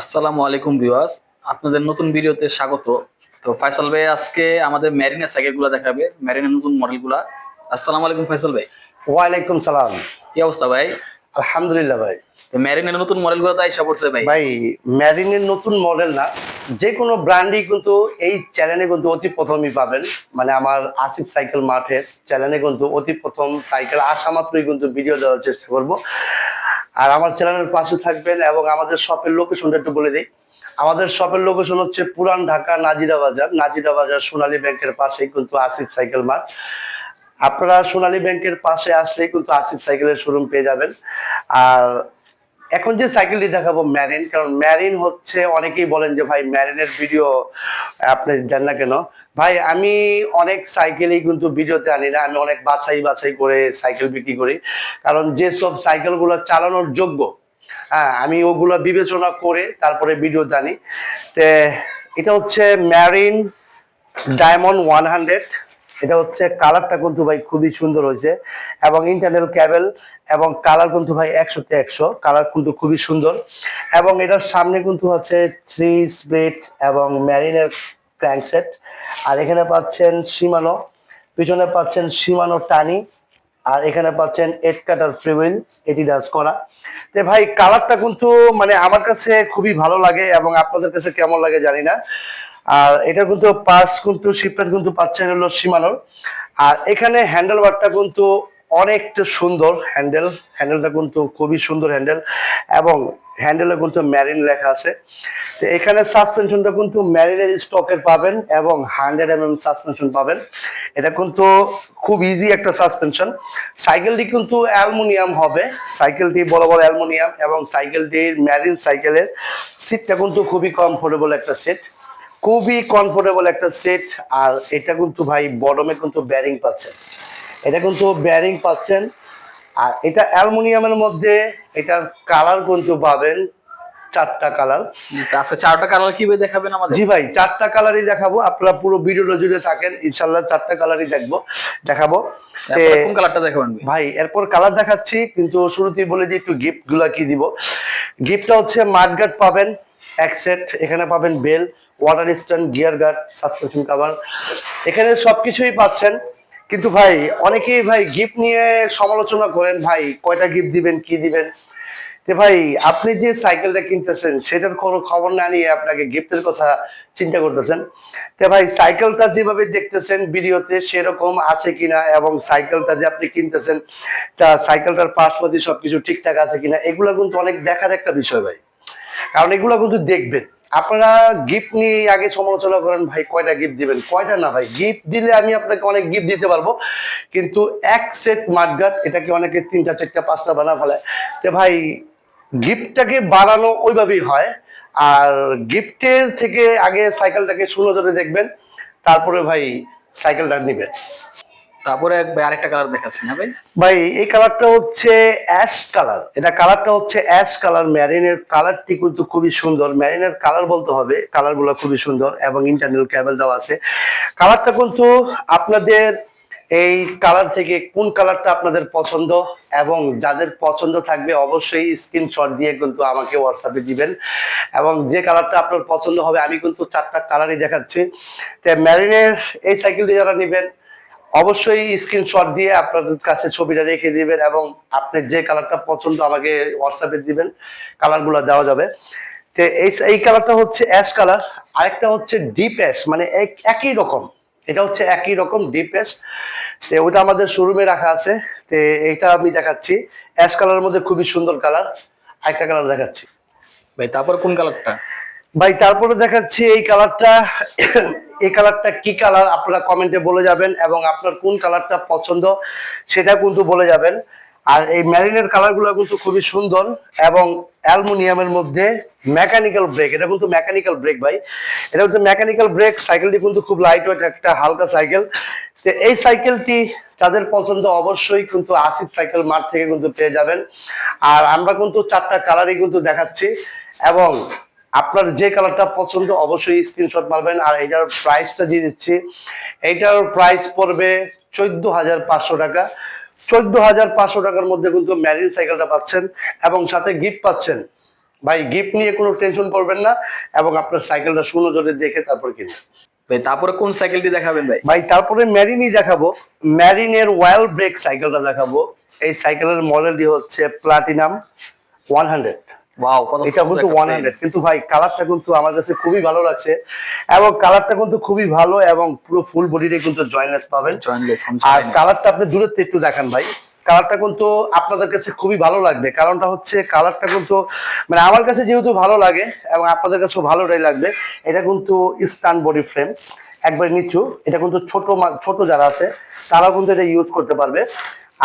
আসসালামু আলাইকুম ভিউয়ার্স আপনাদের নতুন ভিডিওতে স্বাগত। তো ফয়সাল ভাই আজকে আমাদের ম্যারিনের সাইকেলগুলো দেখাবে ম্যারিনের নতুন মডেলগুলা। আসসালামু আলাইকুম ফয়সাল ভাই। ওয়ালাইকুম সালাম। কি অবস্থা ভাই? আলহামদুলিল্লাহ ভাই। তো ম্যারিনের নতুন মডেলগুলো তো আইসা পড়ছে ভাই। ভাই ম্যারিনের নতুন মডেল না যে কোনো ব্র্যান্ডই কিন্তু এই চ্যানেলে কিন্তু অতি প্রথমই পাবেন। মানে আমার আসিফ সাইকেল মাঠের চ্যানেলে কিন্তু অতি প্রথম সাইকেল আসা মাত্রই কিন্তু ভিডিও দেওয়ার চেষ্টা করব। আর আমার চ্যানেলের পাশে থাকবেন এবং আমাদের শপের লোকেশনটা একটু বলে দিই। আমাদের শপের লোকেশন হচ্ছে পুরান ঢাকা নাজিরা বাজার। নাজিরা বাজার সোনালী ব্যাংকের পাশেই কিন্তু আসিফ সাইকেল মাঠ আপনারা সোনালী ব্যাংকের পাশে আসলেই কিন্তু আসিফ সাইকেলের শোরুম পেয়ে যাবেন। আর এখন যে সাইকেলটি দেখাবো ম্যারিন কারণ ম্যারিন হচ্ছে অনেকেই বলেন যে, ভাই ম্যারিনের ভিডিও আপনি দেন না কেন? ভাই, আমি অনেক সাইকেলই কিন্তু ভিডিওতে আনি না। আমি অনেক বাছাই বাছাই করে সাইকেল বিক্রি করি। কারণ যেসব সাইকেলগুলো চালানোর যোগ্য হ্যাঁ আমি ওগুলো বিবেচনা করে তারপরে ভিডিওতে আনি। তে, এটা হচ্ছে ম্যারিন ডায়মন্ড ওয়ান হান্ড্রেড এটা হচ্ছে কালারটা কিন্তু ভাই খুবই সুন্দর হয়েছে। এবং ইন্টারনাল ক্যাবেল এবং কালার কিন্তু ভাই একশোতে একশো। কালার কিন্তু খুবই সুন্দর। এবং এটার সামনে কিন্তু আছে থ্রি স্প্লিট এবং ম্যারিনের ক্র্যাঙ্কসেট আর এখানে পাচ্ছেন সীমানো, পিছনে পাচ্ছেন সীমানো টানি, আর এখানে পাচ্ছেন এট কাটার ফ্রিউইল এটি ডাস করা। তো ভাই কালারটা কিন্তু মানে আমার কাছে খুবই ভালো লাগে এবং আপনাদের কাছে কেমন লাগে জানি না। আর এটা কিন্তু পার্স কিন্তু শিপটা কিন্তু পাচ্ছেন হলো সীমানোর। আর এখানে হ্যান্ডেল বারটা কিন্তু অনেকটা সুন্দর হ্যান্ডেল। হ্যান্ডেলটা কিন্তু খুবই সুন্দর হ্যান্ডেল এবং হ্যান্ডেলে কিন্তু ম্যারিন লেখা আছে। তো এখানে সাসপেনশনটা কিন্তু ম্যারিনের স্টকের পাবেন এবং হান্ড্রেড এম এম সাসপেনশন পাবেন। এটা কিন্তু খুব ইজি একটা সাসপেনশন। সাইকেলটি কিন্তু অ্যালুমিনিয়াম হবে। সাইকেলটি বড় বড় অ্যালুমিনিয়াম এবং সাইকেলটির ম্যারিন সাইকেলের সিটটা কিন্তু খুবই কমফোর্টেবল একটা সেট খুবই কমফোর্টেবল একটা সেট আর এটা কিন্তু ভাই বডমে কিন্তু ব্যারিং পাচ্ছেন এটা কিন্তু ব্যারিং পাচ্ছেন। আর এটা অ্যালুমিনিয়ামের মধ্যে এটার কালার কিন্তু পাবেন চারটা কালার আচ্ছা চারটা কালার কীভাবে দেখাবেন আমাদের? জি ভাই চারটা কালারই দেখাবো। আপনারা পুরো ভিডিওটা জুড়ে থাকেন ইনশাল্লাহ চারটা কালারই দেখব দেখাবো। কোন কালারটা দেখাবেন? ভাই? ভাই এরপর কালার দেখাচ্ছি কিন্তু শুরুতেই বলে দিই একটু গিফটগুলা কি দিব। গিফটটা হচ্ছে মাঠগার্ড পাবেন এক সেট এখানে পাবেন bell water stand gear guard suspension cover এখানে সবকিছুই পাচ্ছেন। কিন্তু ভাই, অনেকেই ভাই গিফট নিয়ে সমালোচনা করেন, ভাই, কয়টা গিফট দিবেন, কি দিবেন? যে ভাই, আপনি যে সাইকেলটা কিনতেছেন, সেটার কোনো খবর না নিয়ে আপনাকে গিফটের কথা চিন্তা করতেছেন। তো ভাই সাইকেলটা যেভাবে দেখতেছেন ভিডিওতে, সেরকম আছে কিনা এবং সাইকেলটা যে আপনি কিনতেছেন, তা সাইকেলটার পাশপাতি সবকিছু ঠিকঠাক আছে কিনা, এগুলো কিন্তু অনেক দেখার একটা বিষয় ভাই। কারণ এগুলো কিন্তু দেখবেন। আপনারা গিফট নিয়ে আগে সমালোচনা করেন, ভাই, কয়টা গিফট দিবেন? কয়টা না, ভাই? গিফট দিলে আমি আপনাকে অনেক গিফট দিতে পারব। কিন্তু এক সেট মাঠগাট এটাকে অনেকে তিনটা চারটা, পাঁচটা বানা ফেলে। তো ভাই গিফটটাকে বানানো ওইভাবেই হয়। আর গিফটের থেকে আগে সাইকেলটাকে শূন্য ধরে দেখবেন। তারপরে ভাই সাইকেলটা নেবেন। তারপরে আরেকটা কালার দেখাচ্ছি না ভাই? ভাই, এই কালারটা হচ্ছে অ্যাশ কালার এটা কালারটা হচ্ছে অ্যাশ কালার ম্যারিনের কালারটি কিন্তু খুবই সুন্দর। ম্যারিনের কালার বলতে হবে। কালারগুলো খুবই সুন্দর এবং ইন্টারনাল ক্যাবেল দেওয়া আছে। কালারটা কিন্তু আপনাদের এই কালার থেকে কোন কালারটা আপনাদের পছন্দ এবং যাদের পছন্দ থাকবে অবশ্যই স্ক্রিনশট দিয়ে কিন্তু আমাকে হোয়াটসঅ্যাপে দিবেন। এবং যে কালারটা আপনার পছন্দ হবে, আমি কিন্তু চারটা কালারই দেখাচ্ছি। তো ম্যারিনের এই সাইকেলটি যারা নেবেন অবশ্যই স্ক্রিনশট দিয়ে আপনাদের কাছে ছবিটা রেখে দিবেন এবং আপনি যে কালারটা পছন্দ আমাকে হোয়াটসঅ্যাপে দিবেন কালারগুলো দেওয়া যাবে। তো এই এই কালারটা হচ্ছে অ্যাশ কালার আরেকটা হচ্ছে ডিপ অ্যাশ মানে এক- একই রকম। এটা হচ্ছে একই রকম ডিপ অ্যাশ তো ওটা আমাদের শোরুমে রাখা আছে। তো এইটা আমি দেখাচ্ছি। অ্যাশ কালারের মধ্যে খুবই সুন্দর কালার আরেকটা কালার দেখাচ্ছি। ভাই, তারপর কোন কালারটা ভাই, তারপরে দেখাচ্ছি এই কালারটা। এই কালারটা কি কালার আপনারা কমেন্টে বলে যাবেন এবং আপনার কোন কালারটা পছন্দ সেটা কিন্তু বলে যাবেন। আর এই ম্যারিনের কালারগুলো কিন্তু খুবই সুন্দর এবং অ্যালুমিনিয়ামের মধ্যে মেকানিক্যাল ব্রেক। এটা কিন্তু মেকানিক্যাল ব্রেক ভাই। এটা হচ্ছে মেকানিক্যাল ব্রেক। সাইকেলটি কিন্তু খুব লাইট ওয়েট একটা হালকা সাইকেল। তো এই সাইকেলটি তাদের পছন্দ অবশ্যই কিন্তু আসিফ সাইকেল মার্ট থেকে কিন্তু পেয়ে যাবেন। আর আমরা কিন্তু চারটা কালারই কিন্তু দেখাচ্ছি এবং আপনার যে কালারটা পছন্দ অবশ্যই স্ক্রিনশট মারবেন। আর এটার প্রাইসটা দিয়ে দিচ্ছি। এইটার প্রাইস পড়বে চোদ্দ হাজার পাঁচশো টাকা। চোদ্দ হাজার পাঁচশো টাকার মধ্যে কিন্তু ম্যারিন সাইকেলটা পাচ্ছেন এবং সাথে গিফট পাচ্ছেন। ভাই গিফট নিয়ে কোনো টেনশন করবেন না এবং আপনার সাইকেলটা সুনজরে দেখে তারপর কিনবেন। ভাই তারপরে কোন সাইকেলটি দেখাবেন ভাই? ভাই তারপরে ম্যারিনই দেখাবো। ম্যারিনের ওয়েল ব্রেক সাইকেলটা দেখাবো। এই সাইকেলের মডেলটি হচ্ছে প্লাটিনাম ওয়ান হান্ড্রেড ওয়াও এটা কিন্তু একটা ওয়ান frame। হান্ড্রেড কিন্তু ভাই কালারটা কিন্তু আমার কাছে খুবই ভালো লাগছে এবং কালারটা কিন্তু খুবই ভালো এবং পুরো ফুল বডিতে কিন্তু জয়েন্টনেস পাবেন। আর কালারটা আপনি দূরের থেকে একটু দেখান ভাই। কালারটা কিন্তু আপনাদের কাছে খুবই ভালো লাগবে। কারণটা হচ্ছে কালারটা কিন্তু মানে আমার কাছে যেহেতু ভালো লাগে এবং আপনাদের কাছেও ভালোটাই লাগবে এটা কিন্তু স্টান বডি ফ্রেম একবার নিচু। এটা কিন্তু ছোট ছোট যারা আছে তারাও কিন্তু এটা ইউজ করতে পারবে।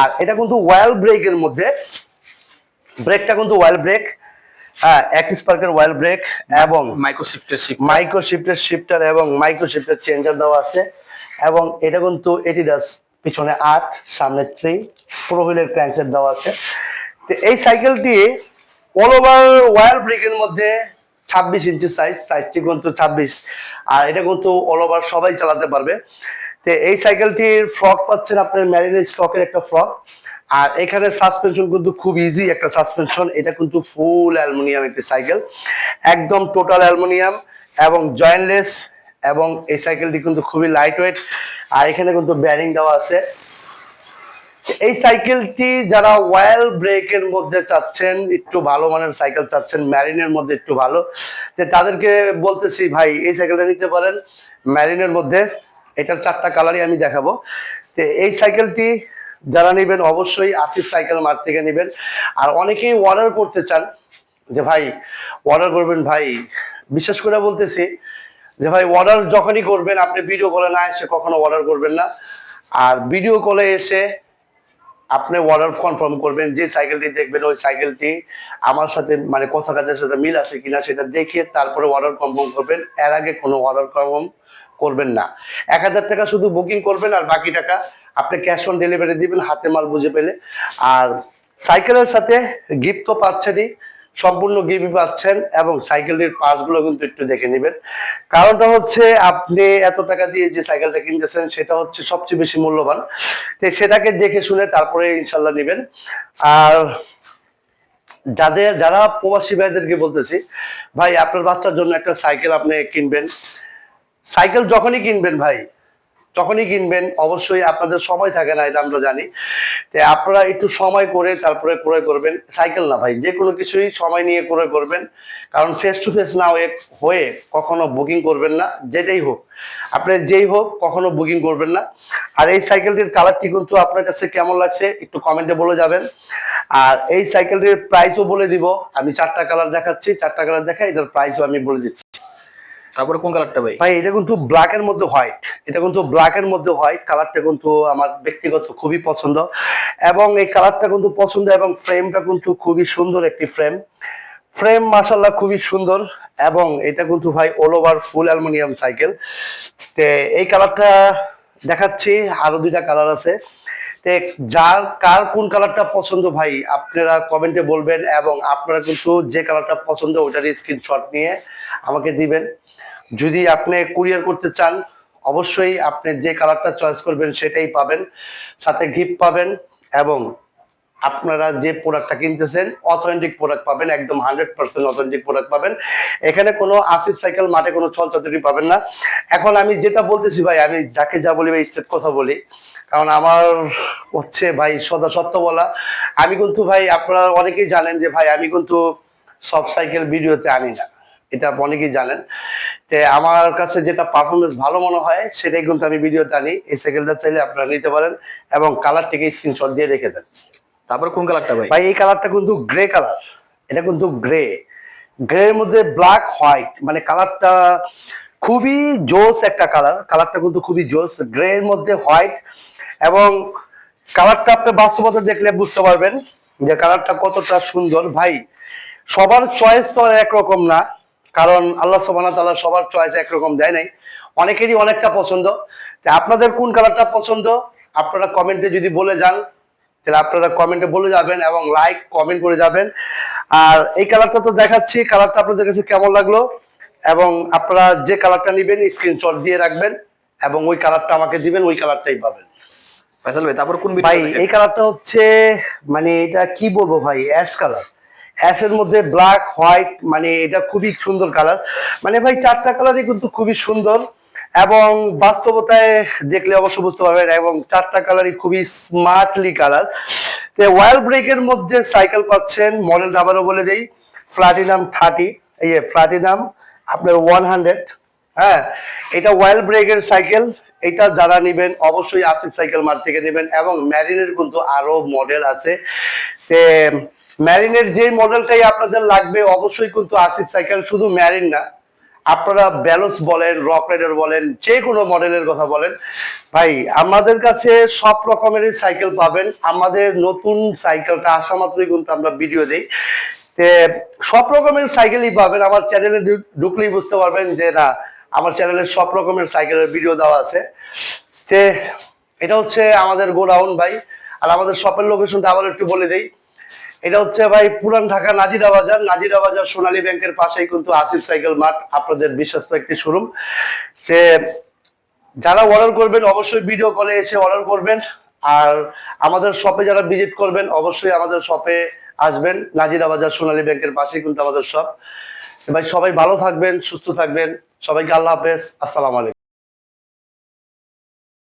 আর এটা কিন্তু ওয়েল ব্রেকের মধ্যে ব্রেকটা কিন্তু ওয়েল ব্রেক হ্যাঁ অ্যাক্সিস পার্কের ওয়েল ব্রেক এবং মাইক্রো শিফটের শিফট মাইক্রো শিফটের শিফটার এবং মাইক্রো শিফটের চেঞ্জার দেওয়া আছে এবং এটা কিন্তু এটিডাস পিছনে আট সামনে থ্রি পুরো হুইলের ক্র্যাঙ্কসেট দেওয়া আছে। তো এই সাইকেলটি অল ওভার ওয়াইল ব্রেকের মধ্যে ছাব্বিশ ইঞ্চি সাইজ সাইজটি কিন্তু ছাব্বিশ। আর এটা কিন্তু অল ওভার সবাই চালাতে পারবে। তো এই সাইকেলটির ফ্রক পাচ্ছেন আপনার ম্যারিনের স্টকের একটা ফ্রক আর এখানে সাসপেনশন কিন্তু খুব ইজি একটা সাসপেনশন এটা কিন্তু ফুল অ্যালুমিনিয়াম একটি সাইকেল একদম টোটাল অ্যালুমিনিয়াম এবং জয়েন্টলেস এবং এই সাইকেলটি কিন্তু খুবই লাইট ওয়েট আর এখানে কিন্তু ব্যারিং দেওয়া আছে। এই সাইকেলটি যারা ওয়েল ব্রেকের মধ্যে চাচ্ছেন, একটু ভালো মানের সাইকেল চাচ্ছেন ম্যারিনের মধ্যে একটু ভালো যে তাদেরকে বলতেছি, ভাই, এই সাইকেলটা নিতে পারেন। ম্যারিনের মধ্যে, এটার চারটা কালারই আমি দেখাবো। তো এই সাইকেলটি যারা নেবেন অবশ্যই আসিফ সাইকেল মার্ট থেকে নেবেন। আর অনেকেই অর্ডার করতে চান যে ভাই অর্ডার করবেন ভাই। বিশেষ করে বলতেছি যে ভাই অর্ডার যখনই করবেন, আপনি ভিডিও কলে না এসে কখনো অর্ডার করবেন না। আর ভিডিও কলে এসে আপনি অর্ডার কনফার্ম করবেন যে সাইকেলটি দেখবেন, ওই সাইকেলটি আমার সাথে মানে কথা কাজের সাথে মিল আছে কিনা সেটা দেখে তারপরে অর্ডার কনফার্ম করবেন। এর আগে কোনো অর্ডার কনফার্ম করবেন না। এক হাজার টাকা শুধু বুকিং করবেন আর বাকি টাকা আপনি ক্যাশ অন ডেলিভারি দিবেন, হাতে মাল বুঝে পেলে। আর সাইকেলের সাথে গিফট তো পাচ্ছেনই, সম্পূর্ণ গিফট পাচ্ছেন এবং সাইকেলটির পার্টসগুলো কিন্তু একটু দেখে নেবেন। কারণটা হচ্ছে আপনি এত টাকা দিয়ে যে সাইকেলটা কিনতেছেন, সেটা হচ্ছে সবচেয়ে বেশি মূল্যবান। তো সেটাকে দেখে শুনে তারপরে ইনশাল্লাহ নেবেন। আর যাদের, যারা প্রবাসী ভাইদেরকে বলতেছি, ভাই আপনার বাচ্চার জন্য একটা সাইকেল আপনি কিনবেন সাইকেল যখনই কিনবেন ভাই যখনই কিনবেন। অবশ্যই আপনাদের সময় থাকে না, এটা আমরা জানি। তো আপনারা একটু সময় করে তারপরে ক্রয় করবেন। সাইকেল না ভাই, যে কোনো কিছুই সময় নিয়ে ক্রয় করবেন। কারণ ফেস টু ফেস না হয়ে হয়ে কখনো বুকিং করবেন না, যেটাই হোক। আপনি যেই হোক, কখনো বুকিং করবেন না। আর এই সাইকেলটির কালারটি কিন্তু আপনার কাছে কেমন লাগছে, একটু কমেন্টে বলে যাবেন। আর এই সাইকেলটির প্রাইসও বলে দিব। আমি চারটা কালার দেখাচ্ছি, চারটা কালার দেখা এটার প্রাইসও আমি বলে দিচ্ছি। তারপরে কোন কালারটা ভাই? ভাই, এটা কিন্তু ব্ল্যাক এর মধ্যে হোয়াইট এটা কিন্তু ব্ল্যাক এর মধ্যে হোয়াইট কালারটা কিন্তু আমার ব্যক্তিগত খুবই পছন্দ। এবং এই কালারটা কিন্তু পছন্দ এবং ফ্রেমটা কিন্তু খুবই সুন্দর একটি ফ্রেম ফ্রেম মাসাল্লাহ খুবই সুন্দর এবং এটা কিন্তু ভাই all over full aluminium cycle তে এই কালারটা দেখাচ্ছি, আরও দুইটা কালার আছে। যার, কার কোন কালারটা পছন্দ ভাই, আপনারা কমেন্টে বলবেন এবং আপনারা কিন্তু যে কালারটা পছন্দ ওটার স্ক্রিনশট নিয়ে আমাকে দিবেন। যদি আপনি কুরিয়ার করতে চান, অবশ্যই আপনি যে কালারটা চয়েস করবেন সেটাই পাবেন, সাথে গিফট পাবেন এবং আপনারা যে প্রোডাক্টটা কিনতেছেন অথেন্টিক প্রোডাক্ট পাবেন, একদম হান্ড্রেড পার্সেন্ট অথেন্টিক প্রোডাক্ট পাবেন। এখানে কোনো আসিফ সাইকেল মাঠে কোনো ছল চাতুরি পাবেন না। এখন আমি যেটা বলতেছি ভাই, আমি যাকে যা বলি ভাই স্টেট কথা বলি। কারণ আমার হচ্ছে ভাই, সদা সত্য বলা। আমি কিন্তু ভাই, আপনারা অনেকেই জানেন যে ভাই, আমি কিন্তু সব সাইকেল ভিডিওতে আনি না। এটা অনেকেই জানেন। তে আমার কাছে যেটা পারফরমেন্স ভালো মনে হয় সেটাই কিন্তু আমি ভিডিও আনি। এই সাইকেলটা চাইলে আপনারা নিতে পারেন এবং কালারটিকে স্ক্রিনশট দিয়ে রেখে দেন। তারপর কোন কালারটা ভাই? ভাই এই কালারটা কিন্তু গ্রে কালার এটা কিন্তু গ্রে গ্রে এর মধ্যে ব্ল্যাক হোয়াইট মানে কালারটা খুবই জোস একটা কালার কালারটা কিন্তু খুবই জোস। গ্রে এর মধ্যে হোয়াইট এবং কালারটা আপনি বাস্তবতা দেখলে বুঝতে পারবেন যে কালারটা কতটা সুন্দর। ভাই সবার চয়েস তো আর একরকম না। কারণ আল্লাহ সোবানা তাল্লাহ সবার চয়েস একরকম দেয় নাই। অনেকেরই অনেকটা পছন্দ। তা আপনাদের কোন কালারটা পছন্দ? আপনারা কমেন্টে যদি বলে যান তাহলে আপনারা কমেন্টে বলে যাবেন এবং লাইক কমেন্ট করে যাবেন। আর এই কালারটা তো দেখাচ্ছি কালারটা আপনাদের কাছে কেমন লাগল? এবং আপনারা যে কালারটা নেবেন স্ক্রিনশট দিয়ে রাখবেন এবং ওই কালারটা আমাকে দিবেন ওই কালারটাই পাবেন। ফয়সাল ভাই তারপরে কোন ভাই এই কালারটা হচ্ছে মানে এটা কি বলব ভাই অ্যাশ কালার অ্যাশের মধ্যে ব্ল্যাক হোয়াইট মানে এটা খুবই সুন্দর কালার মানে ভাই, চারটা কালারই কিন্তু খুবই সুন্দর। এবং বাস্তবতায় দেখলে অবশ্য বুঝতে পারবেন, এবং চারটা কালারই খুবই স্মার্টলি কালার তো ওয়াইল ব্রেকের মধ্যে সাইকেল পাচ্ছেন মডেল আবারও বলে দেই প্লাটিনাম থার্টি এই প্লাটিনাম আপনার ওয়ান হান্ড্রেড হ্যাঁ এটা ওয়াইল ব্রেকের সাইকেল এটা যারা নেবেন, অবশ্যই আসিফ সাইকেল মার্ট থেকে নেবেন, এবং ম্যারিনের কিন্তু আরও মডেল আছে। ম্যারিনের যে মডেলটাই আপনাদের লাগবে, অবশ্যই কিন্তু আসিফ সাইকেল শুধু ম্যারিন না, আপনারা ব্যালেন্স বলেন রক রাইডার বলেন যে কোনো মডেলের কথা বলেন, ভাই, আমাদের কাছে সব রকমেরই সাইকেল পাবেন। আমাদের নতুন সাইকেলটা আসা মাত্রই কিন্তু আমরা ভিডিও দিই। সব রকমের সাইকেলই পাবেন। আমার চ্যানেলে ঢুকলেই বুঝতে পারবেন যে না, আমার চ্যানেলে সব রকমের সাইকেলের ভিডিও দেওয়া আছে। তে, এটা হচ্ছে আমাদের গোডাউন ভাই। আর আমাদের শপের লোকেশনটা আবার একটু বলে দেই। এটা হচ্ছে ভাই পুরান ঢাকা নাজিরা বাজার নাজিরা বাজার সোনালী ব্যাংকের পাশেই কিন্তু আসিফ সাইকেল মার্ট আপনাদের বিশ্বস্ত একটি শোরুম। তে যারা অর্ডার করবেন, অবশ্যই ভিডিও কলে এসে অর্ডার করবেন। আর আমাদের শপে যারা ভিজিট করবেন, অবশ্যই আমাদের শপে আসবেন। নাজিরা বাজার সোনালী ব্যাংকের পাশেই কিন্তু আমাদের শপ ভাই, সবাই ভালো থাকবেন, সুস্থ থাকবেন। সবাইকে আল্লাহ হাফেজ। আসসালামু আলাইকুম।